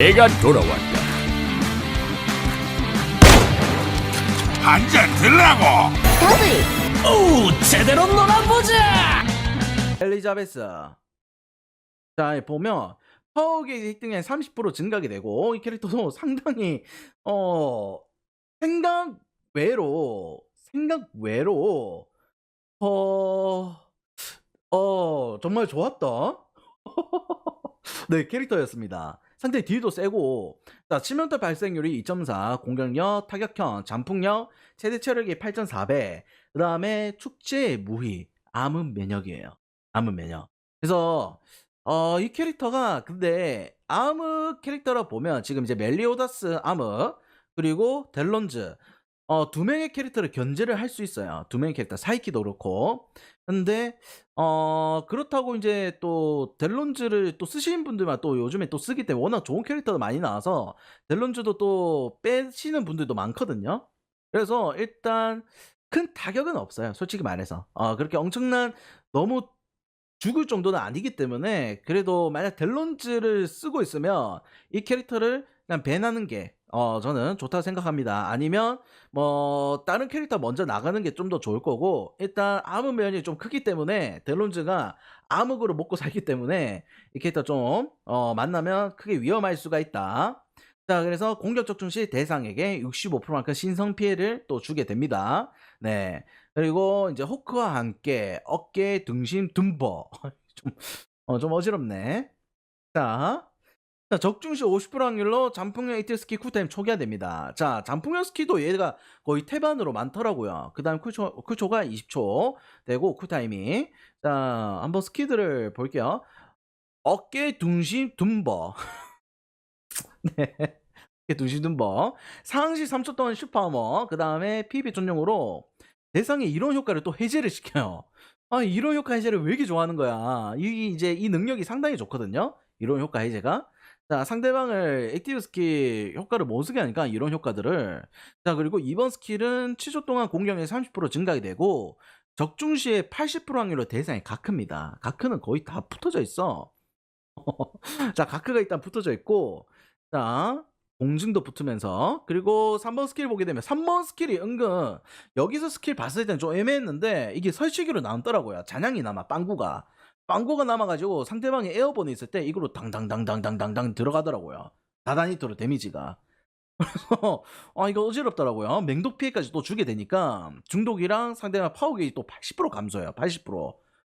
내가 돌아왔다. 한잔 들라고 오, 제대로 놀아보자! 엘리자베스. 자, 이 보면 파워게이지 획득량이 30% 증가하게 되고 이 캐릭터도 상당히 어 생각 외로 생각 외로 어, 어 정말 좋았다. 네, 캐릭터였습니다. 상당히 딜도 세고, 자, 치명타 발생률이 2.4, 공격력, 타격형, 잠풍력, 최대 체력이 8.4배, 그 다음에 축제 무희, 암흑 면역이에요. 암흑 면역. 그래서, 어, 이 캐릭터가, 근데, 암흑 캐릭터라 보면, 지금 이제 멜리오다스 암흑, 그리고 델론즈, 어, 두 명의 캐릭터를 견제를 할 수 있어요. 두 명의 캐릭터, 사이키도 그렇고. 근데, 어, 그렇다고 이제 또 델론즈를 또 쓰시는 분들만 또 요즘에 또 쓰기 때문에 워낙 좋은 캐릭터가 많이 나와서 델론즈도 또 빼시는 분들도 많거든요. 그래서 일단 큰 타격은 없어요. 솔직히 말해서. 어, 그렇게 엄청난 너무 죽을 정도는 아니기 때문에 그래도 만약 델론즈를 쓰고 있으면 이 캐릭터를 그냥 밴하는 게 어, 저는 좋다고 생각합니다. 아니면 뭐 다른 캐릭터 먼저 나가는 게 좀 더 좋을 거고 일단 암흑 면이 좀 크기 때문에 델론즈가 암흑으로 먹고 살기 때문에 이 캐릭터 좀 어, 만나면 크게 위험할 수가 있다. 자, 그래서 공격 적 중 시 대상에게 65%만큼 신성 피해를 또 주게 됩니다. 네. 그리고 이제 호크와 함께 어깨, 등심, 둔버. 좀, 어, 좀 어지럽네. 자. 자, 적중 시 50% 확률로 잠풍형 이틀 스키 쿨타임 초기화됩니다. 자, 잠풍형 스키도 얘가 거의 태반으로 많더라고요. 그 다음 쿨초, 쿨초가 20초 되고 쿨타임이. 자, 한번 스키들을 볼게요. 어깨, 둥심, 둔버. 네. 어깨, 둥심, 둔버. 상시 3초 동안 슈퍼하머. 그 다음에 PB 전용으로 대상의 이론 효과를 또 해제를 시켜요. 아, 이론 효과 해제를 왜 이렇게 좋아하는 거야? 이, 이제 이 능력이 상당히 좋거든요. 이론 효과 해제가. 자, 상대방을 액티브 스킬 효과를 못 쓰게 하니까 이런 효과들을. 자, 그리고 이번 스킬은 7초 동안 공격력이 30% 증가가 되고, 적중 시에 80% 확률로 대상이 가크입니다. 가크는 거의 다 붙어져 있어. 자, 가크가 일단 붙어져 있고, 자, 공증도 붙으면서, 그리고 3번 스킬 보게 되면, 3번 스킬이 은근, 여기서 스킬 봤을 때는 좀 애매했는데, 이게 설치기로 나왔더라고요. 잔향이 남아, 빵구가. 빵구가 남아가지고 상대방이 에어본이 있을 때 이걸로 당당당당당당당 들어가더라고요. 다단히터로 데미지가. 그래서 아 이거 어지럽더라고요. 맹독 피해까지 또 주게 되니까 중독이랑 상대방 파워 게이지 또80% 감소해요. 80%.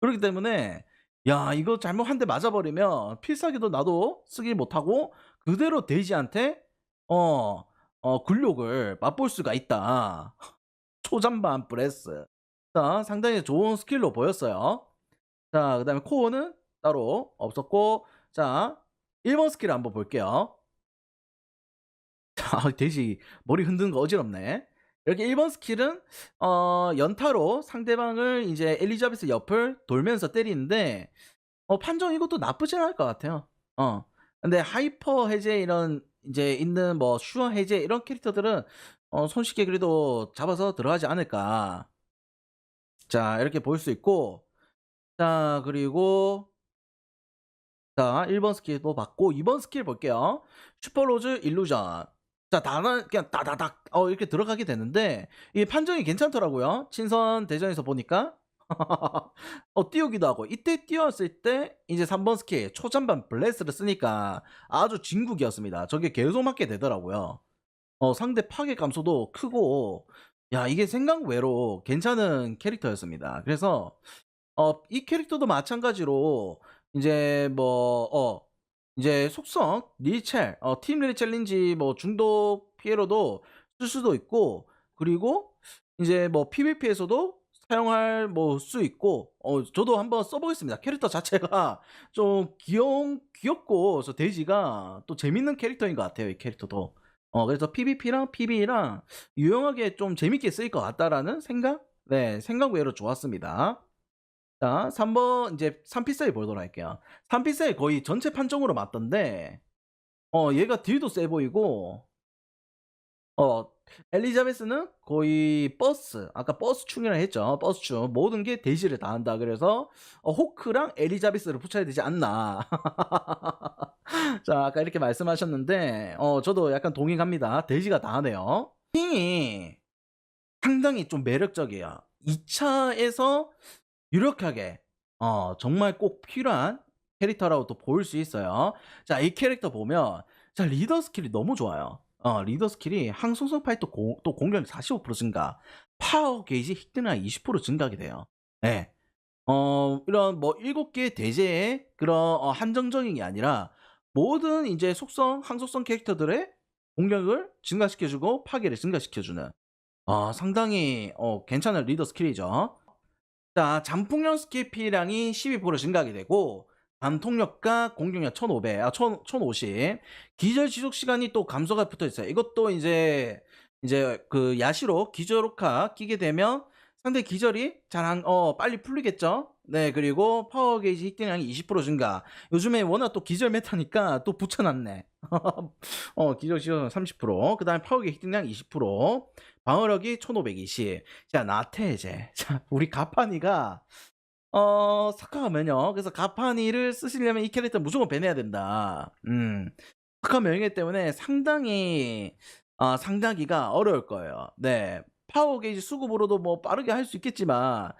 그렇기 때문에 야 이거 잘못 한 대 맞아버리면 필살기도 나도 쓰지 못하고 그대로 돼지한테 어, 어 굴욕을 맛볼 수가 있다. 초잔반 브레스. 자 상당히 좋은 스킬로 보였어요. 자, 그 다음에 코어는 따로 없었고, 자, 1번 스킬 한번 볼게요. 자, 돼지 머리 흔드는 거 어지럽네. 이렇게 1번 스킬은, 어, 연타로 상대방을 이제 엘리자베스 옆을 돌면서 때리는데, 어, 판정 이것도 나쁘진 않을 것 같아요. 어. 근데 하이퍼 해제 이런, 이제 있는 뭐, 슈어 해제 이런 캐릭터들은, 어, 손쉽게 그래도 잡아서 들어가지 않을까. 자, 이렇게 볼 수 있고, 자, 그리고 자, 1번 스킬도 받고 2번 스킬 볼게요. 슈퍼로즈 일루전. 자, 다는 그냥 따다닥 어 이렇게 들어가게 되는데 이 판정이 괜찮더라고요. 친선 대전에서 보니까. 어 띄우기도 하고 이때 띄웠을 때 이제 3번 스킬 초전반 블레스를 쓰니까 아주 진국이었습니다. 저게 계속 맞게 되더라고요. 어 상대 파괴 감소도 크고 야 이게 생각 외로 괜찮은 캐릭터였습니다. 그래서 어, 이 캐릭터도 마찬가지로 이제 뭐, 어, 이제 속성, 릴첼, 어, 팀릴 챌린지 뭐 중독 피해로도 쓸 수도 있고, 그리고 이제 뭐 PVP에서도 사용할 뭐 수 있고, 어, 저도 한번 써보겠습니다. 캐릭터 자체가 좀 귀여운, 귀엽고, 그래서 데이지가 또 재밌는 캐릭터인 것 같아요, 이 캐릭터도. 어, 그래서 PVP랑 PV랑 유용하게 좀 재밌게 쓰일 것 같다라는 생각? 네, 생각 외로 좋았습니다. 자, 3번 이제 3피사이 보도록 할게요. 3피사이 거의 전체 판정으로 맞던데 어, 얘가 딜도 세 보이고 어, 엘리자베스는 거의 버스, 아까 버스충이라 했죠. 버스충. 모든 게 대시를 다 한다. 그래서 어, 호크랑 엘리자베스를 붙여야 되지 않나. 자, 아까 이렇게 말씀하셨는데, 어, 저도 약간 동의합니다. 대시가 다 하네요. 킹이 상당히 좀 매력적이에요. 2차에서 유력하게, 어, 정말 꼭 필요한 캐릭터라고 또 보일 수 있어요. 자, 이 캐릭터 보면, 자, 리더 스킬이 너무 좋아요. 어, 리더 스킬이 항속성 파이 또, 공, 또 공격력 45% 증가, 파워 게이지 힐드나 20% 증가하게 돼요. 네. 어, 이런 뭐 7개 대제의 그런 어, 한정적인 게 아니라 모든 이제 속성, 항속성 캐릭터들의 공격을 증가시켜주고 파괴를 증가시켜주는 어, 상당히 어, 괜찮은 리더 스킬이죠. 자, 잠풍령 스킬 피해량이 12% 증가하게 되고 관통력과 공격력 1500, 아, 1000, 1050. 기절 지속 시간이 또 감소가 붙어 있어요. 이것도 이제, 이제 그 야시로 기절 호카 끼게 되면 상대 기절이 잘 안, 어, 빨리 풀리겠죠? 네, 그리고 파워 게이지 힐등량이 20% 증가. 요즘에 워낙 또 기절 메타니까 또 붙여놨네. 어, 기절 시간 30%. 그 다음에 파워 게이지 힐등량 20%. 방어력이 1520. 자, 나태해제. 자, 우리 가판이가 어, 사카가면요. 그래서 가파니를 쓰시려면 이 캐릭터 무조건 배내야 된다. 음. 사카 명예 때문에 상당히, 어, 상당히가 어려울 거예요. 네. 파워 게이지 수급으로도 뭐 빠르게 할 수 있겠지만,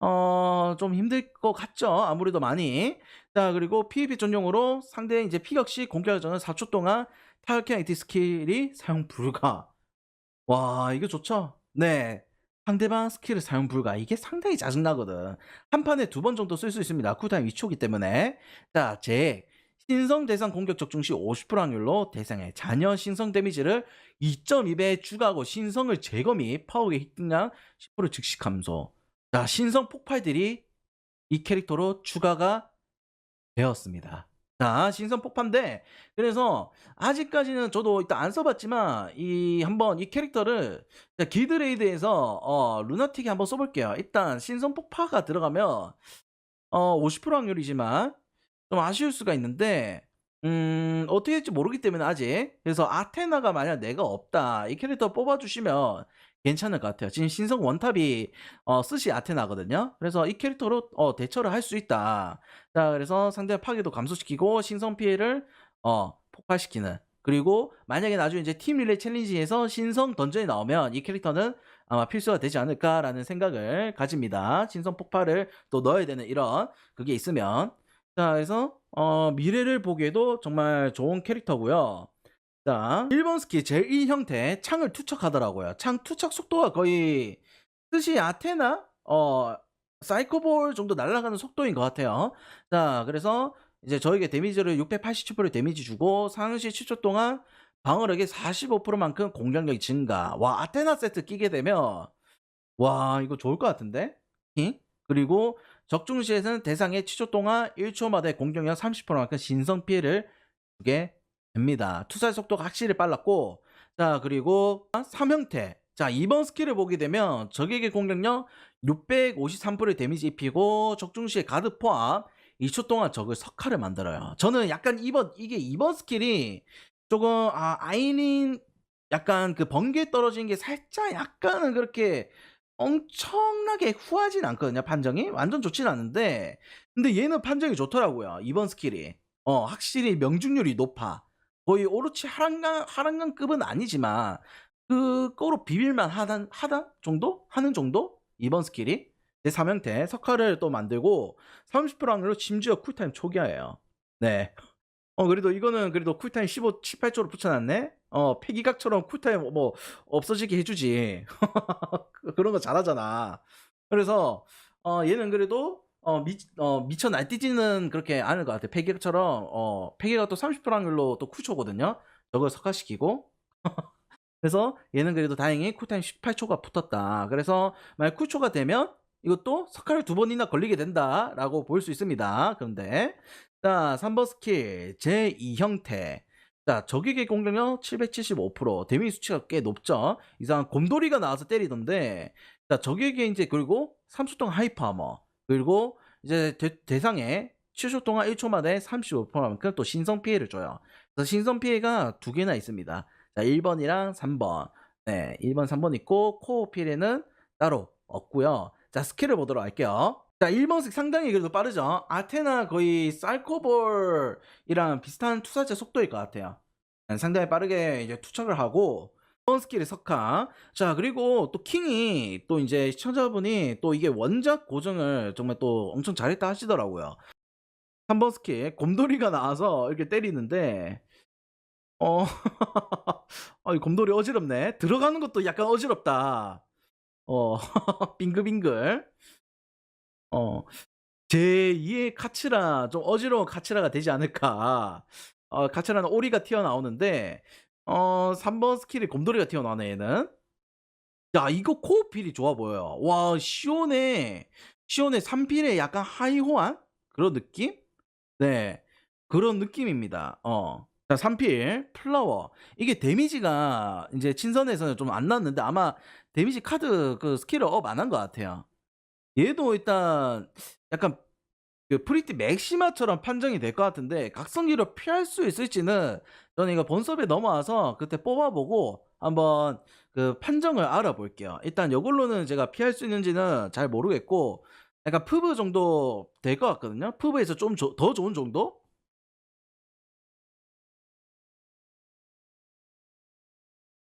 어, 좀 힘들 것 같죠. 아무래도 많이. 자, 그리고 PVP 전용으로 상대 이제 피격 시 공격 전은 4초 동안 타격형 스킬이 사용 불가. 와, 이거 좋죠? 네. 상대방 스킬을 사용 불가. 이게 상당히 짜증나거든. 한 판에 두 번 정도 쓸 수 있습니다. 쿨타임 2초기 때문에. 자, 제 신성 대상 공격 적중 시 50% 확률로 대상의 잔여 신성 데미지를 2.2배 추가하고 신성을 제거 및 파워의 획득량 10% 즉시 감소. 자, 신성 폭발들이 이 캐릭터로 추가가 되었습니다. 자, 신성 폭파인데 그래서 아직까지는 저도 일단 안 써봤지만 이 한번 이 캐릭터를 자, 길드레이드에서 어, 루나틱에 한번 써볼게요. 일단 신성 폭파가 들어가면 어, 50% 확률이지만 좀 아쉬울 수가 있는데 음, 어떻게 될지 모르기 때문에 아직 그래서 아테나가 만약 내가 없다 이 캐릭터 뽑아주시면 괜찮을 것 같아요. 지금 신성 원탑이 어, 스시 아테나거든요. 그래서 이 캐릭터로 어, 대처를 할 수 있다. 자, 그래서 상대 파괴도 감소시키고 신성 피해를 어, 폭발시키는. 그리고 만약에 나중에 이제 팀 릴레이 챌린지에서 신성 던전이 나오면 이 캐릭터는 아마 필수가 되지 않을까라는 생각을 가집니다. 신성 폭발을 또 넣어야 되는 이런 그게 있으면 자, 그래서 어, 미래를 보기에도 정말 좋은 캐릭터고요. 자, 1번 스킬 제1 형태 창을 투척하더라고요. 창 투척 속도가 거의 뜻이 아테나 어 사이코볼 정도 날아가는 속도인 것 같아요. 자, 그래서 이제 저에게 데미지를 687% 데미지 주고 상시 7초 동안 방어력이 45%만큼 공격력이 증가. 와, 아테나 세트 끼게 되면 와, 이거 좋을 것 같은데? 응? 그리고 적중 시에서는 대상의 7초 동안 1초마다 공격력 30%만큼 신성 피해를 주게 됩니다. 투사 속도가 확실히 빨랐고, 자, 그리고 3형태. 자, 2번 스킬을 보게 되면 적에게 공격력 653%의 데미지 입히고 적중 시에 가드 포함 2초 동안 적을 석화를 만들어요. 저는 약간 2번, 이게 2번 스킬이 조금, 아, 아이린 약간 그 번개 떨어진 게 살짝 약간은 그렇게 엄청나게 후하진 않거든요, 판정이. 완전 좋진 않은데. 근데 얘는 판정이 좋더라고요, 2번 스킬이. 어, 확실히 명중률이 높아. 거의 오로치 하란강, 하란강급은 아니지만, 그거로 비빌만 하다, 하다 정도? 하는 정도? 2번 스킬이. 제 3형태, 석화를 또 만들고, 30% 확률로 심지어 쿨타임 초기화예요. 네. 어, 그래도 이거는 그래도 쿨타임 15, 18초로 붙여놨네? 어, 폐기각처럼 쿨타임 뭐, 없어지게 해주지. 그런 거 잘하잖아. 그래서, 어, 얘는 그래도, 어, 미, 어, 미쳐 날뛰지는 그렇게 않을 것 같아. 폐기각처럼, 어, 폐기각 또30% 확률로 또 쿨초거든요? 저걸 석화시키고. 그래서 얘는 그래도 다행히 쿨타임 18초가 붙었다. 그래서 만약 쿨초가 되면 이것도 석화를 두 번이나 걸리게 된다라고 볼 수 있습니다. 그런데 자 3번 스킬 제2 형태 자 적에게 공격력 775% 데미지 수치가 꽤 높죠. 이상한 곰돌이가 나와서 때리던데 자 적에게 이제 그리고 3초 동안 하이퍼 아머 그리고 이제 대, 상에 7초 동안 1초마다 35%만큼 또 신성 피해를 줘요. 그래서 신성 피해가 두 개나 있습니다. 자, 1번이랑 3번. 네, 1번, 3번 있고, 코어필에는 따로 없고요 자, 스킬을 보도록 할게요. 자, 1번색 상당히 그래도 빠르죠? 아테나 거의 쌀코볼이랑 비슷한 투사체 속도일 것 같아요. 네, 상당히 빠르게 이제 투척을 하고, 2번 스킬의 석화. 자, 그리고 또 킹이 또 이제 시청자분이 또 이게 원작 고정을 정말 또 엄청 잘했다 하시더라고요. 3번 스킬, 곰돌이가 나와서 이렇게 때리는데, 어, 아, 이 곰돌이 어지럽네. 들어가는 것도 약간 어지럽다. 어, 빙글빙글. 어, 제2의 카츠라, 좀 어지러운 카츠라가 되지 않을까. 어, 카츠라는 오리가 튀어나오는데, 어, 3번 스킬이 곰돌이가 튀어나오네, 얘는. 야, 이거 코어필이 좋아 보여요. 와, 시온의, 시온의 3필의 약간 하이호한 그런 느낌? 네. 그런 느낌입니다. 어. 자, 3필, 플라워. 이게 데미지가 이제 친선에서는 좀 안 났는데 아마 데미지 카드 그 스킬을 업 안 한 것 같아요. 얘도 일단 약간 그 프리티 맥시마처럼 판정이 될 것 같은데 각성기로 피할 수 있을지는 저는 이거 본섭에 넘어와서 그때 뽑아보고 한번 그 판정을 알아볼게요. 일단 이걸로는 제가 피할 수 있는지는 잘 모르겠고 약간 푸브 정도 될 것 같거든요. 푸브에서 좀 더 좋은 정도?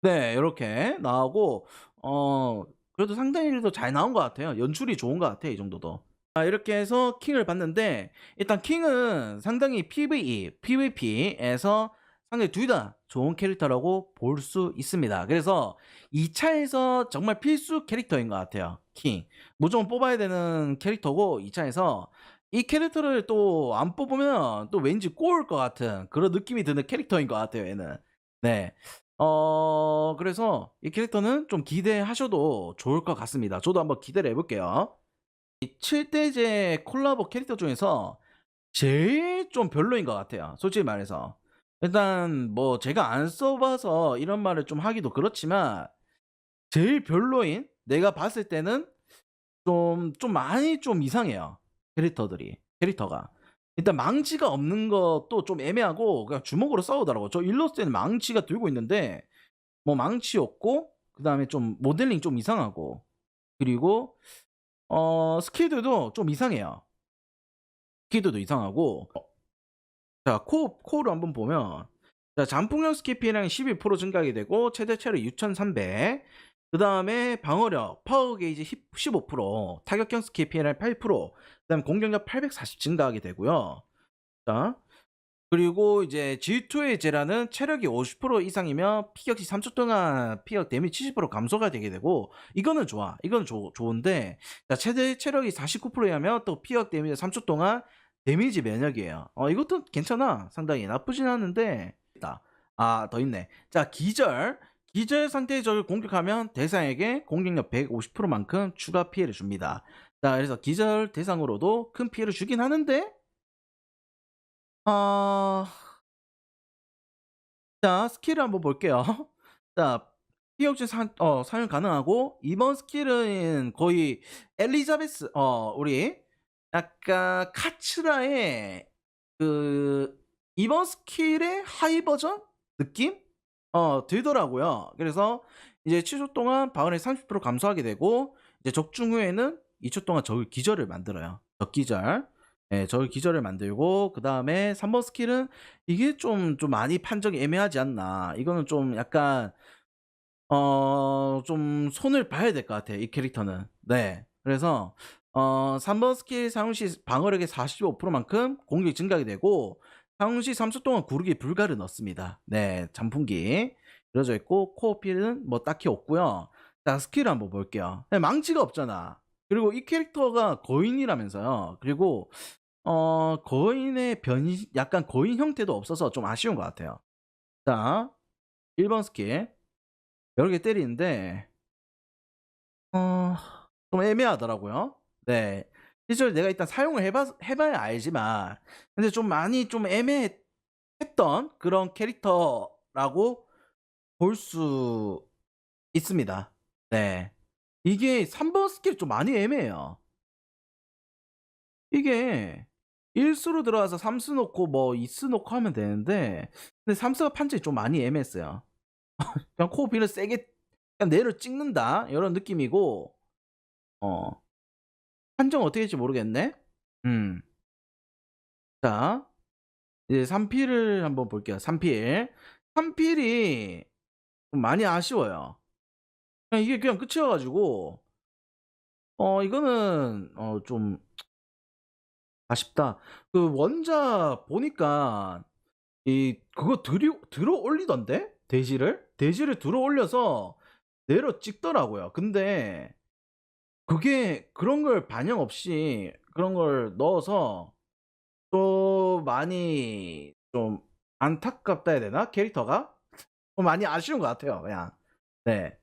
네, 이렇게 나오고 어 그래도 상당히 그래도 잘 나온 것 같아요. 연출이 좋은 것 같아 이 정도도. 아, 이렇게 해서 킹을 봤는데 일단 킹은 상당히 PVE, PVP에서 상당히 둘 다 좋은 캐릭터라고 볼 수 있습니다. 그래서 2차에서 정말 필수 캐릭터인 것 같아요. 킹. 무조건 뽑아야 되는 캐릭터고 2차에서 이 캐릭터를 또 안 뽑으면 또 왠지 꼬울 것 같은 그런 느낌이 드는 캐릭터인 것 같아요. 얘는. 네. 어, 그래서 이 캐릭터는 좀 기대하셔도 좋을 것 같습니다. 저도 한번 기대를 해볼게요. 이 7대제 콜라보 캐릭터 중에서 제일 좀 별로인 것 같아요. 솔직히 말해서. 일단 뭐 제가 안 써봐서 이런 말을 좀 하기도 그렇지만 제일 별로인 내가 봤을 때는 좀, 좀 많이 좀 이상해요. 캐릭터들이. 캐릭터가. 일단 망치가 없는 것도 좀 애매하고 그냥 주먹으로 싸우더라고. 저 일러스트에는 망치가 들고 있는데 뭐 망치 없고 그 다음에 좀 모델링 좀 이상하고 그리고 어 스킬들도 좀 이상해요. 스킬들도 이상하고 어, 자 코, 코어를 한번 보면 자 스킬 피해량이 11% 증가하게 되고 최대 체력 6300. 그 다음에 방어력, 파워 게이지 15%, 타격형 스킬 피해량 8%, 그 다음에 공격력 840 증가하게 되고요. 자, 그리고 이제 G2의 제라는 체력이 50% 이상이면 피격시 3초 동안 피격 데미지 70% 감소가 되게 되고 이거는 좋아. 이건 조, 좋은데 자, 최대 체력이 49%에 하면 또 피격 데미지 3초 동안 데미지 면역이에요. 어, 이것도 괜찮아. 상당히 나쁘진 않은데 있다. 아, 더 있네. 자, 기절. 기절 상태의 적을 공격하면 대상에게 공격력 150%만큼 추가 피해를 줍니다. 자, 그래서 기절 대상으로도 큰 피해를 주긴 하는데 어... 자, 스킬을 한번 볼게요. 자, 피격진 사, 어, 사용 가능하고, 이번 스킬은 거의 엘리자베스, 어, 우리, 약간 카츠라의 그, 이번 스킬의 하이 버전? 느낌? 어, 들더라고요. 그래서 이제 7초 동안 방어력 30% 감소하게 되고, 이제 적중 후에는 2초 동안 적을 기절을 만들어요. 적기절. 예, 저를 기절을 만들고 그 다음에 3번 스킬은 이게 좀 좀 많이 판정이 애매하지 않나. 이거는 좀 약간 어 좀 손을 봐야 될 것 같아요 이 캐릭터는. 네. 그래서 어 3번 스킬 사용 시 방어력의 45%만큼 공격이 증가하게 되고 사용 시 3초 동안 구르기 불가를 넣습니다. 네 잠풍기. 이루어져 있고 코어필은 뭐 딱히 없고요. 자 스킬 한번 볼게요. 네, 망치가 없잖아 그리고 이 캐릭터가 거인이라면서요 그리고 어, 거인의 변이, 약간 거인 형태도 없어서 좀 아쉬운 것 같아요. 자, 1번 스킬. 여러 개 때리는데, 어, 좀 애매하더라고요. 네. 실제로 내가 일단 사용을 해봐, 해봐야 알지만, 근데 좀 많이 좀 애매했던 그런 캐릭터라고 볼 수 있습니다. 네. 이게 3번 스킬 좀 많이 애매해요. 이게 1수로 들어와서 3수 놓고 뭐 2수 놓고 하면 되는데 근데 3수가 판정이 좀 많이 애매했어요. 그냥 코어빈을 세게 그냥 내려 찍는다 이런 느낌이고 어 판정 어떻게 될지 모르겠네. 음. 자 이제 3필을 한번 볼게요. 3필 3필이 좀 많이 아쉬워요. 그냥 이게 그냥 끝이어가지고 어 이거는 어 좀 아쉽다. 그 원자 보니까 이 그거 들이 들어 올리던데 대지를 대지를 들어 올려서 내려 찍더라고요. 근데 그게 그런 걸 반영 없이 그런 걸 넣어서 또 많이 좀 안타깝다 해야 되나 캐릭터가 좀 많이 아쉬운 것 같아요. 그냥 네